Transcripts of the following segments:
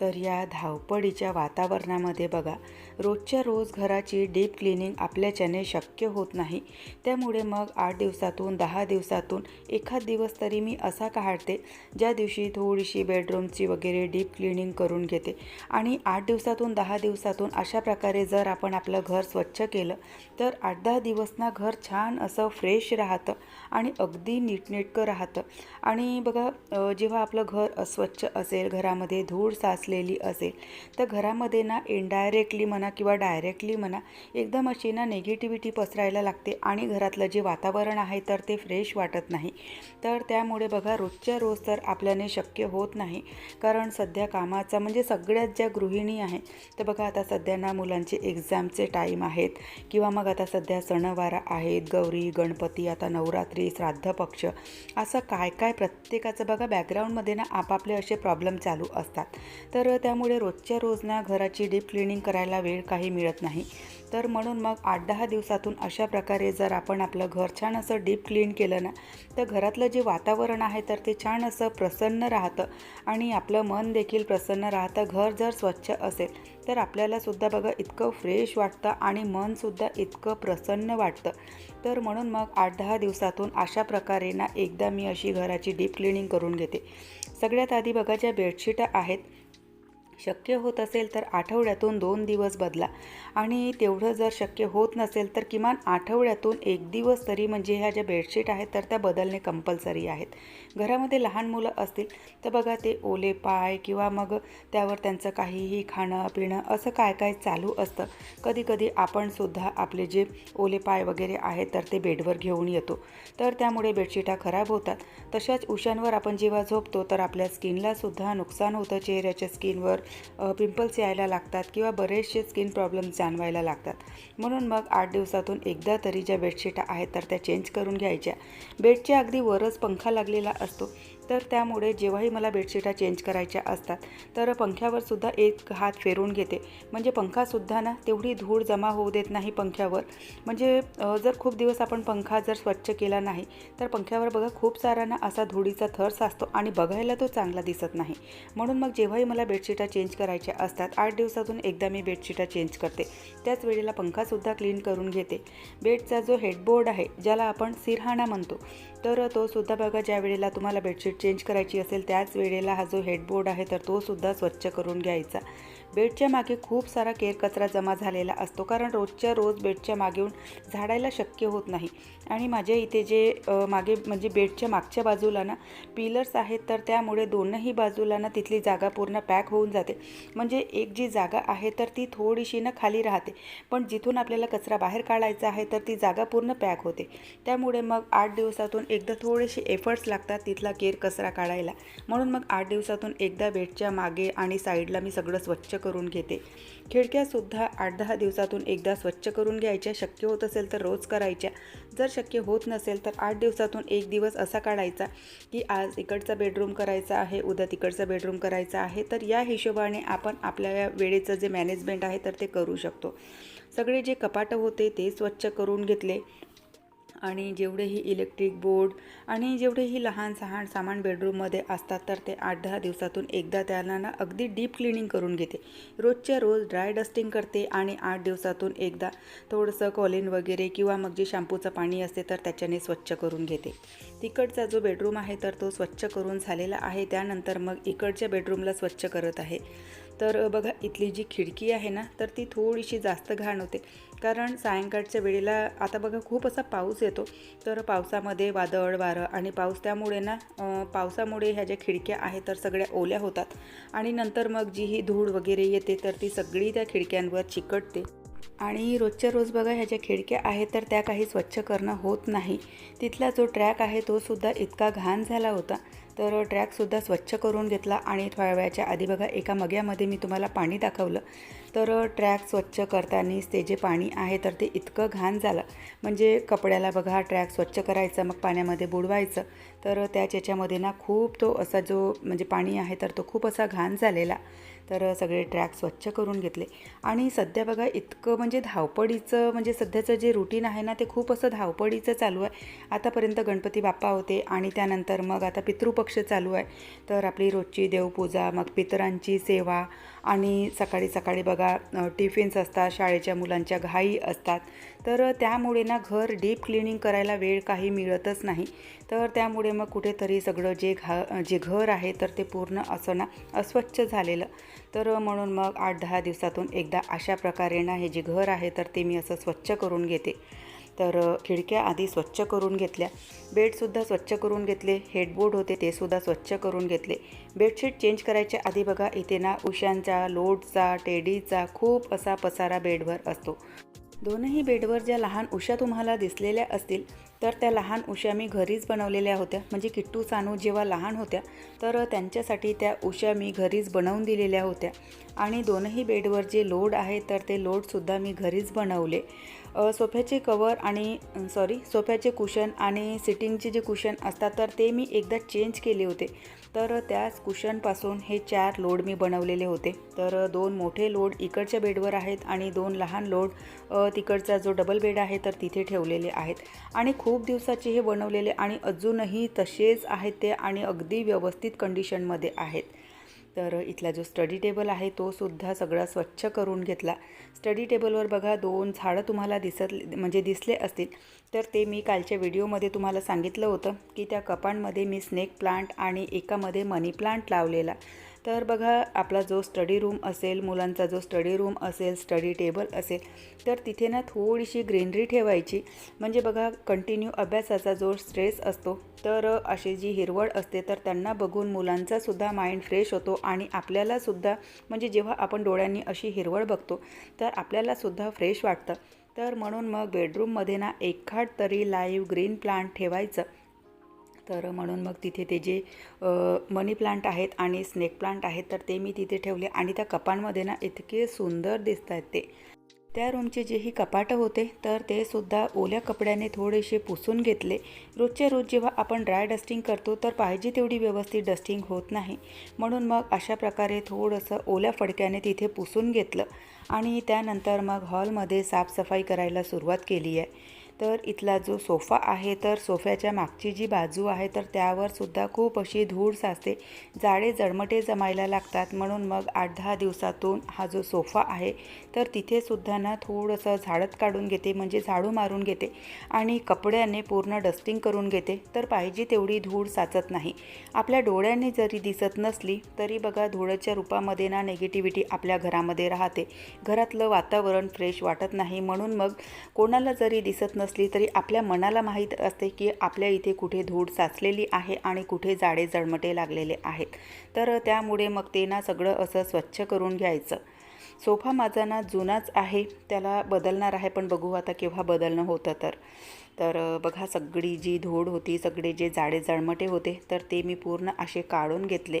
तर या धावपळीच्या वातावरणामध्ये बघा रोजच्या रोज घराची डीप क्लिनिंग आपल्याच्याने शक्य होत नाही. त्यामुळे मग आठ दिवसातून दहा दिवसातून एखाद दिवस तरी मी असा काढते ज्या दिवशी थोडीशी बेडरूमची वगैरे डीप क्लिनिंग करून घेते. आणि आठ दिवसातून दहा दिवसातून अशा प्रकारे जर आपण आपलं घर स्वच्छ केलं तर आठ दहा दिवस ना घर छान असं फ्रेश राहतं आणि अगदी नीटनेटकं राहतं. आणि बघा जेव्हा आपलं घर अस्वच्छ असेल घरामध्ये धूळ साचलेली असेल. तर घरामध्ये ना इनडायरेक्टली म्हणा किंवा डायरेक्टली म्हणा एकदम अशी ना निगेटिव्हिटी पसरायला लागते आणि घरातलं जे वातावरण आहे तर ते फ्रेश वाटत नाही. तर त्यामुळे बघा रोजच्या रोज तर आपल्याने शक्य होत नाही. कारण सध्या कामाचा म्हणजे सगळ्यात ज्या गृहिणी आहे तर बघा आता सध्या ना मुलांचे एक्झामचे टाईम आहेत किंवा मग आता सध्या सणवार आहेत गौरी गणपती आता नवरात्री श्राद्ध पक्ष असं काय काय प्रत्येकाचं बघा बॅकग्राऊंडमध्ये ना आपापले असे प्रॉब्लेम चालू असतात. तर तर त्यामुळे रोजच्या रोज ना घराची डीप क्लिनिंग करायला वेळ काही मिळत नाही. तर म्हणून मग आठ दहा दिवसातून अशा प्रकारे जर आपण आपलं घर छान असं डीप क्लीन केलं ना तर घरातलं जे वातावरण आहे तर ते छान असं प्रसन्न राहतं. आणि आपलं मन देखील प्रसन्न राहतं. घर जर स्वच्छ असेल तर आपल्यालासुद्धा बघा इतकं फ्रेश वाटतं आणि मनसुद्धा इतकं प्रसन्न वाटतं. तर म्हणून मग आठ दहा दिवसातून अशा प्रकारे ना एकदा मी अशी घराची डीप क्लिनिंग करून घेते. सगळ्यात आधी बघा ज्या बेडशीटा आहेत शक्य होत असेल तर आठवड्यातून दोन दिवस बदला. आणि तेवढं जर शक्य होत नसेल तर किमान आठवड्यातून एक दिवस तरी म्हणजे ह्या ज्या बेडशीट आहेत तर त्या बदलणे कंपल्सरी आहेत. घरामध्ये लहान मुलं असतील तर बघा ते ओले पाय किंवा मग त्यावर त्यांचं काहीही खाणं पिणं असं काय काय चालू असतं. कधीकधी आपणसुद्धा आपले जे ओले पाय वगैरे आहेत तर ते बेडवर घेऊन येतो. तर त्यामुळे बेडशीटा खराब होतात. तशाच उशांवर आपण जेव्हा झोपतो तर आपल्या स्किनलासुद्धा नुकसान होतं. चेहऱ्याच्या स्किनवर पिंपल्स यायला लागतात किंवा बरेचसे स्किन प्रॉब्लेम जाणवायला लागतात. म्हणून मग आठ दिवसातून एकदा तरी ज्या बेडशीटा आहेत तर त्या चेंज करून घ्यायच्या. बेडच्या अगदी वरच पंखा लागलेला असतो. तर त्यामुळे जेव्हाही मला बेडशीटा चेंज करायच्या असतात तर पंख्यावर सुद्धा एक हात फेरून घेते. म्हणजे पंखासुद्धा ना तेवढी धूळ जमा होऊ देत नाही पंख्यावर. म्हणजे जर खूप दिवस आपण पंखा जर स्वच्छ केला नाही तर पंख्यावर बघा खूप सारा ना असा धुळीचा थर साचतो आणि बघायला तो चांगला दिसत नाही. म्हणून मग जेव्हाही मला बेडशीटा चेंज करायच्या असतात आठ दिवसातून एकदा मी बेडशीटा चेंज करते. त्याच वेळेला पंखासुद्धा क्लीन करून घेते. बेडचा जो हेडबोर्ड आहे ज्याला आपण सिरहाणा म्हणतो तर तो सुद्धा बघा ज्या वेळेला तुम्हाला बेडशीट चेंज करायची असेल त्याच वेळेला हा जो हेडबोर्ड आहे तर तो सुद्धा स्वच्छ करून घ्यायचा. बेडच्या मागे खूप सारा केर कचरा जमा झालेला असतो कारण रोजच्या रोज बेडच्या मागे येऊन झाडायला शक्य होत नाही. आणि माझ्या इथे जे मागे म्हणजे बेडच्या मागच्या बाजूला ना पिलर्स आहेत तर त्यामुळे दोनही बाजूला ना तिथली जागा पूर्ण पॅक होऊन जाते. म्हणजे एक जी जागा आहे तर ती थोडीशी ना खाली राहते. पण जिथून आपल्याला कचरा बाहेर काढायचा आहे तर ती जागा पूर्ण पॅक होते. त्यामुळे मग आठ दिवसातून एकदा थोडेसे एफर्ट्स लागतात तिथला केर कचरा काढायला. म्हणून मग आठ दिवसातून एकदा बेडच्या मागे आणि साईडला मी सगळं स्वच्छ करून घेते. खिडक्यासुद्धा आठ दहा दिवसातून एकदा स्वच्छ करून घ्यायच्या. शक्य होत असेल तर रोज करायच्या. जर शक्य होत नसेल तर आठ दिवसातून एक दिवस असा काढायचा की आज इकडचा बेडरूम करायचा आहे उद्या तिकडचा बेडरूम करायचा आहे. तर या हिशोबाने आपण आपल्या वेळेचं जे मॅनेजमेंट आहे तर ते करू शकतो. सगळे जे कपाटं होते ते स्वच्छ करून घेतले. आणि जेवढेही इलेक्ट्रिक बोर्ड आणि जेवढेही लहान सहान सामान बेडरूममध्ये असतात तर ते आठ दहा दिवसातून एकदा त्यांना ना अगदी डीप क्लिनिंग करून घेते. रोजच्या रोज ड्राय डस्टिंग करते आणि आठ दिवसातून एकदा थोडंसं कॉलिन वगैरे किंवा मग जे शॅम्पूचं पाणी असते तर त्याच्याने स्वच्छ करून घेते. तिकडचा जो बेडरूम आहे तर तो स्वच्छ करून झालेला आहे. त्यानंतर मग इकडच्या बेडरूमला स्वच्छ करत आहे. तर बघा इथली जी खिडकी आहे ना तर ती थोडीशी जास्त घाण होते. कारण सायंकाळच्या वेळेला आता बघा खूप असा पाऊस येतो. तर पावसामध्ये वादळ वारं आणि पाऊस त्यामुळे ना पावसामुळे ह्या ज्या खिडक्या आहेत तर सगळ्या ओल्या होतात. आणि नंतर मग जी ही धूळ वगैरे येते तर ती सगळी त्या खिडक्यांवर चिकटते. आणि रोजच्या रोज बघा ह्या ज्या खिडक्या आहेत तर त्या काही स्वच्छ करणं होत नाही. तिथला जो ट्रॅक आहे तो सुद्धा इतका घाण झाला होता. तर ट्रॅकसुद्धा स्वच्छ करून घेतला आणि थोड्या वेळाच्या आधी बघा एका मग्यामध्ये मी तुम्हाला पाणी दाखवलं. तर ट्रॅक स्वच्छ करतानाच ते जे पाणी आहे तर ते इतकं घाण झालं. म्हणजे कपड्याला बघा ट्रॅक स्वच्छ करायचं मग पाण्यामध्ये बुडवायचं. तर त्याच याच्यामध्ये ना खूप तो असा जो म्हणजे पाणी आहे तर तो खूप असा घाण झालेला. तर सगळे ट्रॅक स्वच्छ करून घेतले. आणि सध्या बघा इतकं म्हणजे धावपडीचं म्हणजे सध्याचं जे रुटीन आहे ना ते खूप असं धावपडीचं चालू आहे. आतापर्यंत गणपती बाप्पा होते आणि त्यानंतर मग आता पितृपक्ष चालू आहे. तर आपली रोजची देवपूजा मग पितरांची सेवा आणि सकाळी सकाळी बघा टिफिन्स असतात शाळेच्या मुलांच्या घाई असतात. तर त्यामुळे ना घर डीप क्लिनिंग करायला वेळ काही मिळतच नाही. तर त्यामुळे मग कुठेतरी सगळं जे घा जे घर आहे तर ते पूर्ण असं ना अस्वच्छ झालेलं. तर म्हणून मग आठ दहा दिवसातून एकदा अशा प्रकारे ना हे जे घर आहे तर ते मी असं स्वच्छ करून घेते. तर खिडक्या आधी स्वच्छ करून घेतल्या. बेडसुद्धा स्वच्छ करून घेतले. हेडबोर्ड होते ते सुद्धा स्वच्छ करून घेतले. बेडशीट चेंज करायच्या आधी बघा इथे ना उशांचा लोटचा टेडीचा खूप असा पसारा बेडवर असतो. दोनही बेडवर ज्या लहान उशा तुम्हाला दिसलेल्या असतील तर त्या लहान उशा मी घरीच बनवलेल्या होत्या. म्हणजे किट्टू सानू जेव्हा लहान होत्या तर त्यांच्यासाठी त्या उशा मी घरीच बनवून दिलेल्या होत्या. आणि दोनही बेडवर जे लोड आहे तर ते लोडसुद्धा मी घरीच बनवले. सोफ्याचे कवर आणि सॉरी सोफ्याचे कुशन आणि सिटिंगचे जे कुशन असतात तर ते मी एकदा चेंज केले होते. तर त्याच कुशनपासून हे चार लोड मी बनवलेले होते. तर दोन मोठे लोड इकडच्या बेडवर आहेत आणि दोन लहान लोड तिकडचा जो डबल बेड आहे तर तिथे ठेवलेले आहेत. आणि खूप दिवसाचे हे बनवलेले आणि अजूनही तसेच आहेत ते आणि अगदी व्यवस्थित कंडिशनमध्ये आहेत. तर इथला जो स्टडी टेबल आहे तो सुद्धा सगळा स्वच्छ करून घेतला. स्टडी टेबलवर बघा दोन झाडं तुम्हाला दिसत म्हणजे दिसले असतील. तर ते मी कालच्या व्हिडिओमध्ये तुम्हाला सांगितलं होतं की त्या कपांमध्ये मी स्नेक प्लांट आणि एकामध्ये मनी प्लांट लावलेला. तर बघा आपला जो स्टडी रूम असेल मुलांचा जो स्टडी रूम असेल स्टडी टेबल असेल तर तिथे ना थोडीशी ग्रीनरी ठेवायची. म्हणजे बघा कंटिन्यू अभ्यासाचा जो स्ट्रेस असतो तर अशी जी हिरवळ असते तर त्यांना बघून मुलांचासुद्धा माइंड फ्रेश होतो आणि आपल्यालासुद्धा म्हणजे जेव्हा आपण डोळ्यांनी अशी हिरवळ बघतो तर आपल्यालासुद्धा फ्रेश वाटतं. तर म्हणून मग बेडरूममध्ये ना एखाद तरी लाईव्ह ग्रीन प्लांट ठेवायचं. तर म्हणून मग तिथे ते जे मनी प्लांट आहेत आणि स्नेक प्लांट आहेत तर ते मी तिथे ठेवले आणि त्या कपांमध्ये ना इतके सुंदर दिसत आहेत ते. त्या रूमचे जेही कपाटं होते तर ते सुद्धा ओल्या कपड्याने थोडेसे पुसून घेतले. रोजच्या रोज जेव्हा आपण ड्राय डस्टिंग करतो तर पाहिजे तेवढी व्यवस्थित डस्टिंग होत नाही. म्हणून मग अशा प्रकारे थोडंसं ओल्या फडक्याने तिथे पुसून घेतलं आणि त्यानंतर मग हॉलमध्ये साफसफाई करायला सुरुवात केली आहे. तर इथला जो सोफा आहे तर सोफ्याच्या मागची जी बाजू आहे तर त्यावर सुद्धा खूप अशी धूळ साचते. जाडे जडमटे जमायला लागतात. म्हणून मग आठ दहा दिवसातून हा जो सोफा आहे तर तिथे सुद्धा ना थोडंसं झाडत काढून घेते म्हणजे झाडू मारून घेते आणि कपड्याने पूर्ण डस्टिंग करून घेते. तर पाहिजे तेवढी धूळ साचत नाही. आपल्या डोळ्याने जरी दिसत नसली तरी बघा धुळाच्या रूपामध्ये ना नेगेटिव्हिटी आपल्या घरामध्ये राहते. घरातलं वातावरण फ्रेश वाटत नाही. म्हणून मग कोणाला जरी दिसत नस असली तरी आपल्या मनाला माहीत असते की आपल्या इथे कुठे धूळ साचलेली आहे आणि कुठे जाडे जळमटे लागलेले आहेत. तर त्यामुळे मग ते ना सगळं असं स्वच्छ करून घ्यायचं. सोफा माझा ना जुनाच आहे. त्याला बदलणार आहे पण बघू आता केव्हा बदलणं होतं तर. तर बघा सगळी जी धूळ होती सगळे जे जाडे जळमटे होते तर ते मी पूर्ण असे काढून घेतले.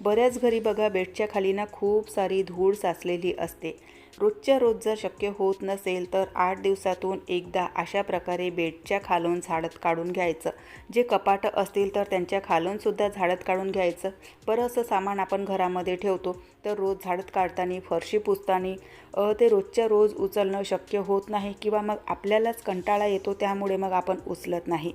बऱ्याच घरी बघा बेडच्या खाली ना खूप सारी धूळ साचलेली असते. रोजच्या रोज जर शक्य होत नसेल तर आठ दिवसातून एकदा अशा प्रकारे बेडच्या खालून झाडत काढून घ्यायचं. जे कपाटं असतील तर त्यांच्या खालूनसुद्धा झाडत काढून घ्यायचं. बरंचसं सामान आपण घरामध्ये ठेवतो तर रोज झाडत काढताना फरशी पुसताना ते रोजच्या रोज उचलणं शक्य होत नाही किंवा मग आपल्यालाच कंटाळा येतो त्यामुळे मग आपण उचलत नाही.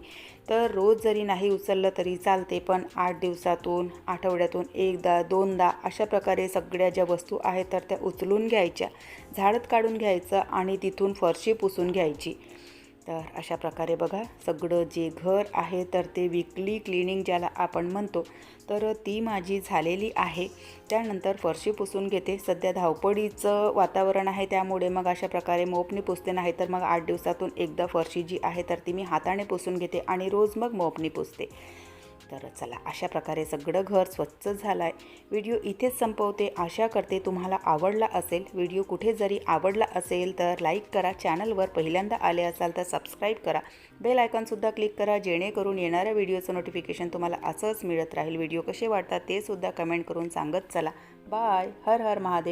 तर रोज जरी नाही उचललं तरी चालते पण आठ दिवसातून आठवड्यातून एकदा दोनदा अशा प्रकारे सगळ्या ज्या वस्तू आहेत तर त्या उचलून घ्यायच्या. झाडत काढून घ्यायचं आणि तिथून फरशी पुसून घ्यायची. तर अशा प्रकारे बघा सगळं जे घर आहे तर ते विकली क्लिनिंग ज्याला आपण म्हणतो तर ती माझी झालेली आहे. त्यानंतर फरशी पुसून घेते. सध्या धावपडीचं वातावरण आहे त्यामुळे मग अशा प्रकारे मोपने पुसते नाही तर मग आठ दिवसातून एकदा फरशी जी आहे तर ती मी हाताने पुसून घेते आणि रोज मग मोपनी पुसते. तर चला अशा प्रकारे सगळं घर स्वच्छ झालं आहे व्हिडिओ इथेच संपवते. आशा करते तुम्हाला आवडला असेल. व्हिडिओ कुठे जरी आवडला असेल तर लाईक करा. चॅनलवर पहिल्यांदा आले असाल तर सबस्क्राईब करा. बेल आयकॉनसुद्धा क्लिक करा. जेणेकरून येणाऱ्या व्हिडिओचं नोटिफिकेशन तुम्हाला असंच मिळत राहील. व्हिडिओ कसे वाटतात ते सुद्धा कमेंट करून सांगत चला. बाय. हर हर महादेव.